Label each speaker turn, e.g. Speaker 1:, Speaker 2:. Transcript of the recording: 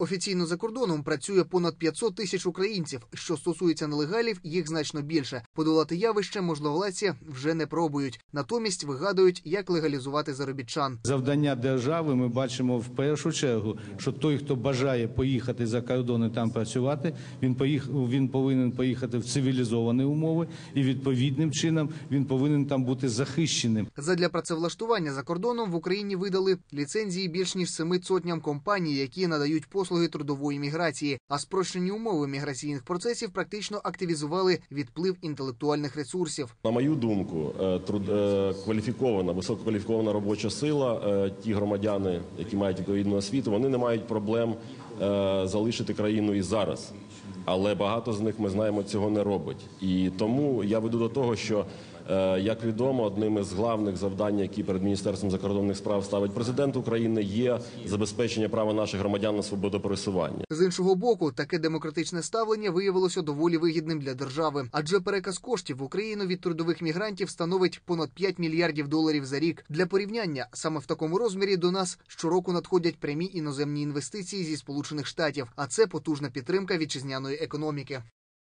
Speaker 1: Офіційно за кордоном працює понад 500 тисяч українців. Що стосується нелегалів, їх значно більше. Подолати явище можновладці вже не пробують. Натомість вигадують, як легалізувати заробітчан.
Speaker 2: Завдання держави ми бачимо в першу чергу, що той, хто бажає поїхати за кордон і там працювати, він поїх... він повинен поїхати в цивілізовані умови, і відповідним чином він повинен там бути захищеним.
Speaker 1: Задля працевлаштування за кордоном в Україні видали ліцензії більш ніж семи сотням компаній, які надають послуги трудової міграції. А спрощені умови міграційних процесів практично активізували відплив інтелектуальних ресурсів.
Speaker 3: На мою думку, е, труд е, кваліфікована, висококваліфікована робоча сила, е, ті громадяни, які мають відповідну освіту, вони не мають проблем залишити країну і зараз. Але багато з них ми знаємо цього не робить. І тому я веду до того, що е, як відомо, одним із главних завдань, які перед міністерством закордонних справ ставить президент України, є забезпечення права наших громадян на свободу пересування.
Speaker 1: З іншого боку, таке демократичне ставлення виявилося доволі вигідним для держави, адже переказ коштів в Україну від трудових мігрантів становить понад 5 мільярдів доларів за рік. Для порівняння саме в такому розмірі до нас щороку надходять прямі іноземні інвестиції зі сполучених штатів, а це потужна підтримка вітчизняної економіки.